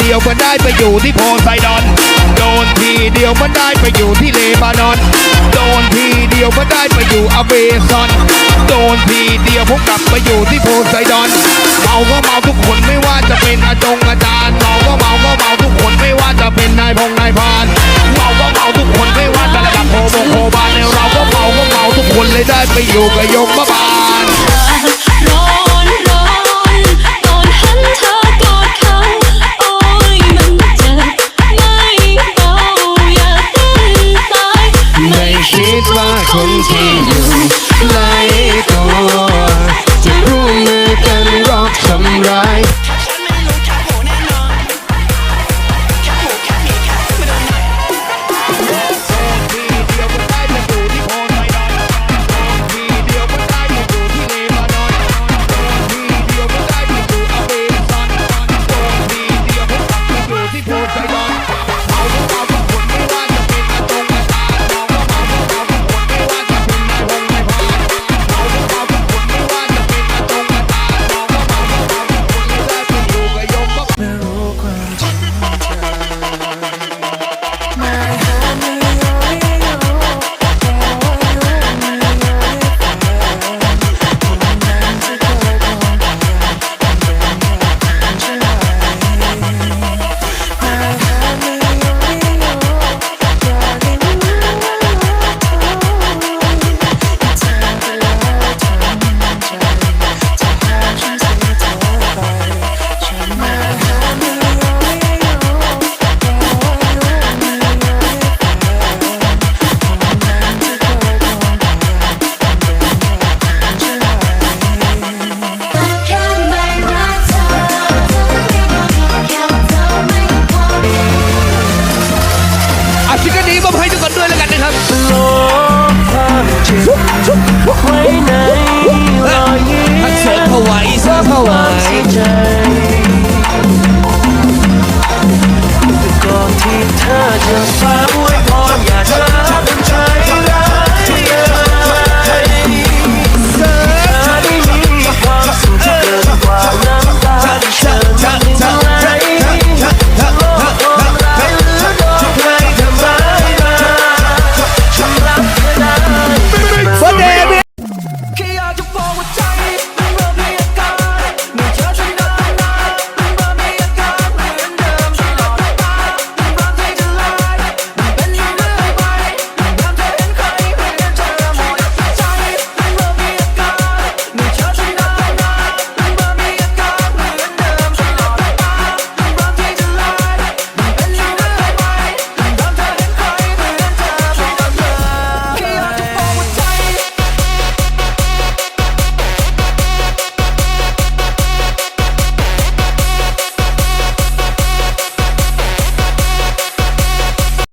เดียวมันได้ไปอยู่ที่โพไซดอน โดนทีเดียวมันได้ไปอยู่ที่เลบานอน โดนทีเดียวมันได้ไปอยู่อเมซอน โดนทีเดียวผมกลับมาอยู่ที่โพไซดอน เมาก็เมาทุกคนไม่ว่าจะเป็นอาจงอาจารย์เมาก็เมาก็เมาทุกคนไม่ว่าจะเป็นนายพงนายพานเมาก็เมาทุกคนไม่ว่าจะระดับโพบงโพบาลเนี่ยเราก็เมาก็เมาทุกคนเลยได้ไปอยู่กับยมบาล คิดว่าคนที่อยู่ใกล้ตัว จะร่วมมือกันรอบทำร้าย กานี้มอบให้ทุกคนด้วยแล้วกันนะครับลบความเจ็บไว้ในรอย